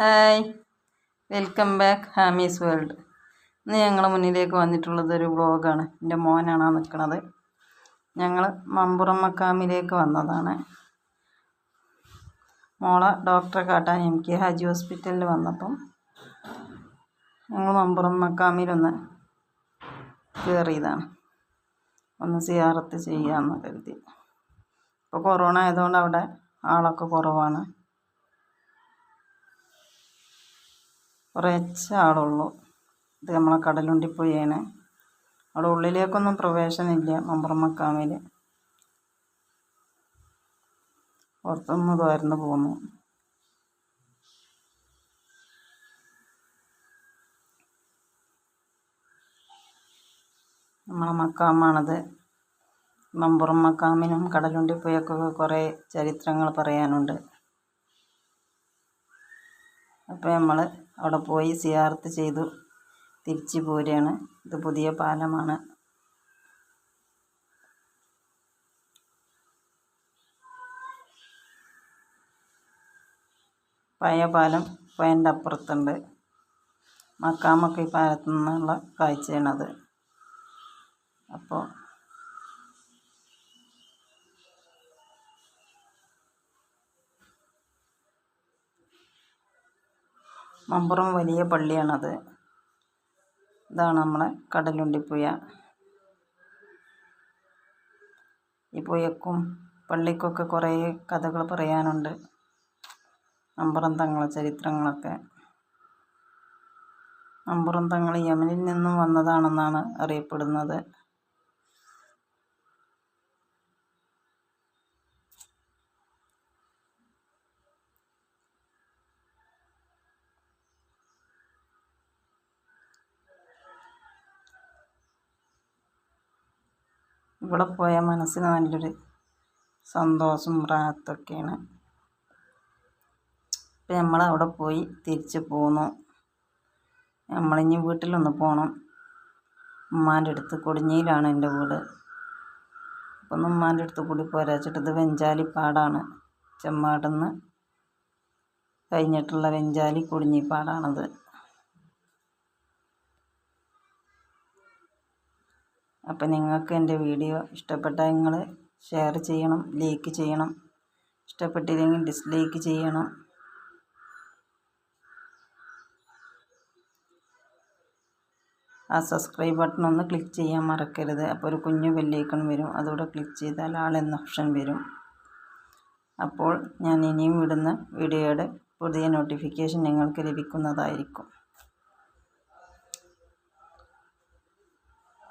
Hi. Welcome back Hamees world. ഇന്ന് ഞങ്ങൾ മുന്നിലേക്ക് വന്നിട്ടുള്ളത് ഒരു വ്ളോഗാണ്. എന്റെ മോനാണ് നിൽക്കുന്നത് ഞങ്ങൾ മമ്പുറം മക്കാമിലേക്ക് വന്നതാണ്. മോളെ ഡോക്ടറെ കാട്ടാൻ എം കെ ഹാജി ഹോസ്പിറ്റലിൽ വന്നപ്പം ഞങ്ങൾ മമ്പുറം മക്കാമിലൊന്ന് കയറിയതാണ് ഒന്ന് സിയാറത്ത് ചെയ്യാമെന്ന് കരുതി. ഇപ്പോൾ കൊറോണ ആയതുകൊണ്ട് അവിടെ ആളൊക്കെ കുറവാണ്. കുറച്ച് ആളുള്ളൂ ഇത് നമ്മളെ കടലുണ്ടിപ്പുഴയാണ് അവിടെ ഉള്ളിലേക്കൊന്നും പ്രവേശനമില്ല മമ്പുറം മക്കാമിൽ പുറത്തുനിന്ന് തോർന്ന് പോന്നു നമ്മളെ മക്കാമാണത്. മമ്പുറം മക്കാമിനും കടലുണ്ടിപ്പുഴക്കൊക്കെ കുറേ ചരിത്രങ്ങൾ പറയാനുണ്ട്. അപ്പോൾ നമ്മൾ അവിടെ പോയി സിയാർത്ത് ചെയ്തു. തിരിച്ച് പോരുകയാണ്. ഇത് പുതിയ പാലമാണ്. പഴയ പാലം പുഴന്റെ അപ്പുറത്തുണ്ട്. മക്കാമൊക്കെ ഈ പാലത്തു നിന്നുള്ള കാഴ്ചയാണത്. അപ്പോൾ മമ്പുറം വലിയ പള്ളിയാണത്. ഇതാണ് നമ്മളെ കടലുണ്ടിപ്പുഴ. ഈ പുഴക്കും പള്ളിക്കൊക്കെ കുറേ കഥകൾ പറയാനുണ്ട്. മമ്പുറം തങ്ങളെ ചരിത്രങ്ങളൊക്കെ. മമ്പുറം തങ്ങൾ യമനിൽ നിന്നും വന്നതാണെന്നാണ് അറിയപ്പെടുന്നത്. ഇവിടെ പോയാൽ മനസ്സിന് നല്ലൊരു സന്തോഷം റാത്തൊക്കെയാണ് ഇപ്പം നമ്മൾ അവിടെ പോയി തിരിച്ച് പോന്നു. നമ്മളിനി വീട്ടിലൊന്ന് പോകണം ഉമ്മാന്റെ അടുത്ത് കൊടിഞ്ഞിയിലാണ് എന്റെ വീട്. അപ്പം ഒന്ന് ഉമ്മാന്റെ അടുത്ത് കൂടി പോരാച്ചിട്ട് ഇത് വെഞ്ചാലിപ്പാടാണ്. ചെമ്മാടെന്ന് കഴിഞ്ഞിട്ടുള്ള വെഞ്ചാലി കൊടിഞ്ഞിപ്പാടാണത് അപ്പം നിങ്ങൾക്ക് എന്റെ വീഡിയോ ഇഷ്ടപ്പെട്ടാൽ നിങ്ങൾ ഷെയർ ചെയ്യണം ലൈക്ക് ചെയ്യണം. ഇഷ്ടപ്പെട്ടില്ലെങ്കിൽ ഡിസ്ലൈക്ക് ചെയ്യണം. ആ സബ്സ്ക്രൈബ് ബട്ടൺ ഒന്ന് ക്ലിക്ക് ചെയ്യാൻ മറക്കരുത്. അപ്പോൾ ഒരു കുഞ്ഞു ബെല്ലൈക്കൺ വരും. അതോടെ ക്ലിക്ക് ചെയ്താൽ ആൾ എന്ന ഓപ്ഷൻ വരും. അപ്പോൾ ഞാൻ ഇനിയും വിടുന്ന വീഡിയോയുടെ പുതിയ നോട്ടിഫിക്കേഷൻ നിങ്ങൾക്ക് ലഭിക്കുന്നതായിരിക്കും.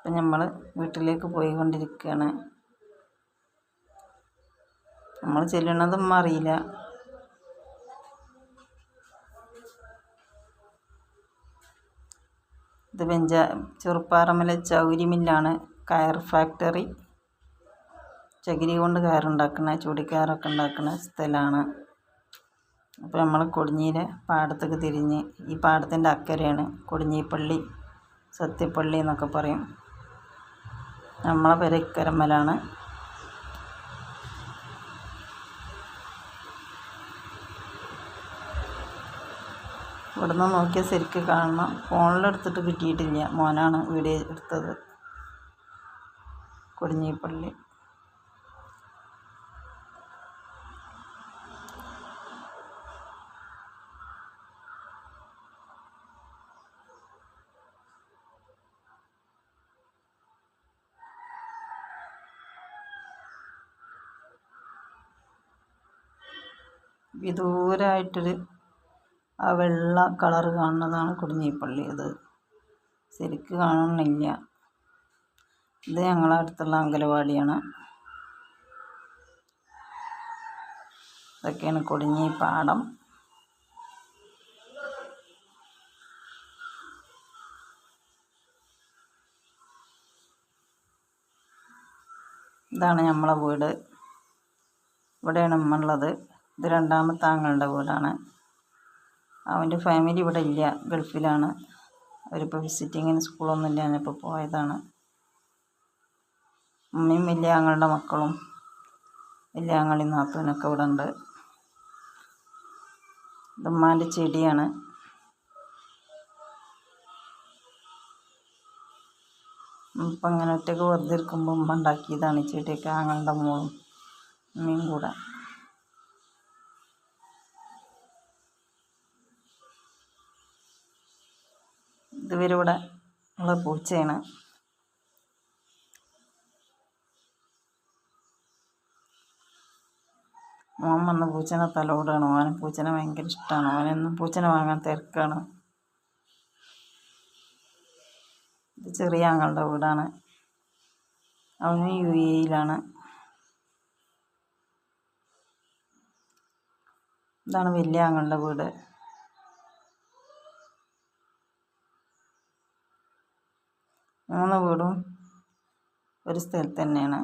അപ്പം നമ്മൾ വീട്ടിലേക്ക് പോയിക്കൊണ്ടിരിക്കുകയാണ് നമ്മൾ ചെല്ലണതും അറിയില്ല. ഇത് വെഞ്ച ചെറുപ്പാറമല ചൗരി മില്ലാണ് കയർ ഫാക്ടറി. ചകിരി കൊണ്ട് കയറുണ്ടാക്കുന്ന ചുടിക്കയറൊക്കെ ഉണ്ടാക്കുന്ന സ്ഥലമാണ് അപ്പോൾ നമ്മൾ കൊടിഞ്ഞിയിലെ പാടത്തേക്ക് തിരിഞ്ഞ് ഈ പാടത്തിന്റെ അക്കരെയാണ് കൊടിഞ്ഞിപ്പള്ളി സത്യപ്പള്ളി എന്നൊക്കെ പറയും. നമ്മളെ പേര് ഇവിടുന്ന് നോക്കിയാൽ ശരിക്ക് കാണണം. ഫോണിലെടുത്തിട്ട് കിട്ടിയിട്ടില്ല. മോനാണ് വീഡിയോ എടുത്തത്. കൊടിഞ്ഞിപ്പള്ളി. വിദൂരമായിട്ടൊരു ആ വെള്ള കളർ കാണുന്നതാണ് കുടുങ്ങിപ്പള്ളി. അത് ശരിക്ക് കാണുന്നില്ല ഇത് ഞങ്ങളുടെ അടുത്തുള്ള അങ്കലവാടിയാണ് ഇതൊക്കെയാണ് കുടുങ്ങി പാടം ഇതാണ് നമ്മളെ വീട്. ഇവിടെയാണ് നമ്മളുള്ളത് ഇത് രണ്ടാമത്തെ ആങ്ങളുടെ വീടാണ്. അവന്റെ ഫാമിലി ഇവിടെ ഇല്ല. ഗൾഫിലാണ്. അവരിപ്പോൾ വിസിറ്റിങ്ങിന് സ്കൂളൊന്നും ഇല്ല. ഞാനിപ്പോൾ പോയതാണ്. അമ്മയും വലിയ ആങ്ങളുടെ മക്കളും വലിയ ആങ്ങളി നാത്തൂനൊക്കെ ഇവിടെ ഉണ്ട്. ഉമ്മാന്റെ ചെടിയാണ്. ഇപ്പം അങ്ങനെ ഒറ്റയ്ക്ക് വെറുതെ ഇരിക്കുമ്പോൾ ഉമ്മ ഉണ്ടാക്കിയതാണ് ചെടിയൊക്കെ ആങ്ങളുടെ മോളും അമ്മയും കൂടെ. ഇതുവരെ ഉള്ള പൂച്ചയാണ്. മോൻ വന്ന് പൂച്ചനെ തലോടാണ്. ഓനും പൂച്ചനെ ഭയങ്കര ഇഷ്ടമാണ് ഓനെന്നും പൂച്ചനെ വാങ്ങാൻ തിരക്കാണ്. ഇത് ചെറിയ ആങ്ങളുടെ വീടാണ്. അവന് യു എയിലാണ് ഇതാണ് വലിയ ആങ്ങളുടെ വീട്. മൂന്ന് വീടും ഒരു സ്ഥലത്ത് തന്നെയാണ്.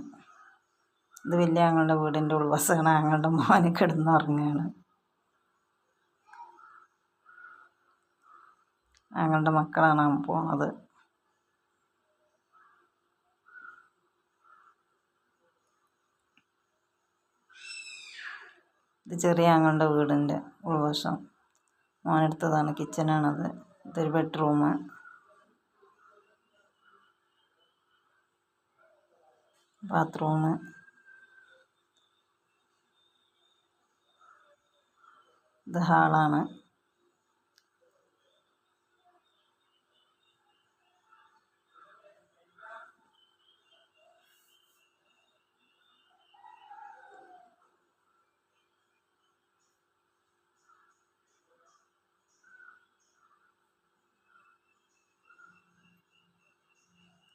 ഇത് വലിയ ആങ്ങളുടെ വീടിന്റെ ഉൾവശമാണ്. ആങ്ങളുടെ മോന് കിടന്നുറങ്ങുകയാണ്. ആങ്ങളുടെ മക്കളാണ് പോണത്. ഇത് ചെറിയ ആങ്ങളുടെ വീടിന്റെ ഉൾവശം. മോനെടുത്തതാണ്. കിച്ചനാണത് ഇതൊരു ബെഡ്റൂം ബാത്റൂം ഇത് ഹാളാണ്.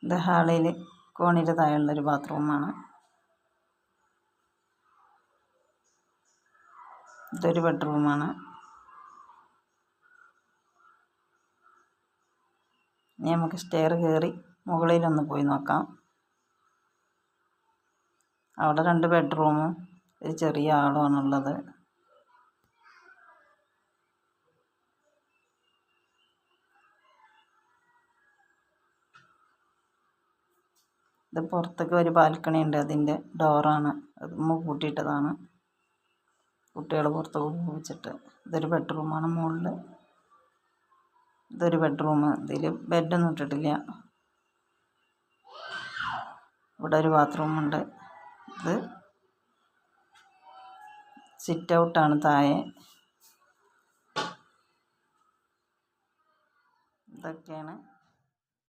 ഇത് ഹാളിൽ കോണിന്റെ താഴെയുള്ളൊരു ബാത്റൂമാണ്. ഇതൊരു ബെഡ്റൂമാണ്. ഇനി നമുക്ക് സ്റ്റെയർ കയറി മുകളിലൊന്ന് പോയി നോക്കാം. അവിടെ രണ്ട് ബെഡ്റൂമും ഒരു ചെറിയ ആളുമാണുള്ളത് ഇത് പുറത്തേക്ക് ഒരു ബാൽക്കണി ഉണ്ട് അതിന്റെ ഡോറാണ് അത് പൂട്ടിയിട്ടതാണ്. കുട്ടികൾ പുറത്ത് വെച്ചിട്ട് ഇതൊരു ബെഡ്റൂമാണ് മുകളിൽ ഇതൊരു ബെഡ്റൂം ഇതിൽ ബെഡൊന്നും ഇട്ടിട്ടില്ല. ഇവിടെ ഒരു ബാത്റൂമുണ്ട് ഇത് സിറ്റ് ഔട്ടാണ് താഴെ. ഇതൊക്കെയാണ്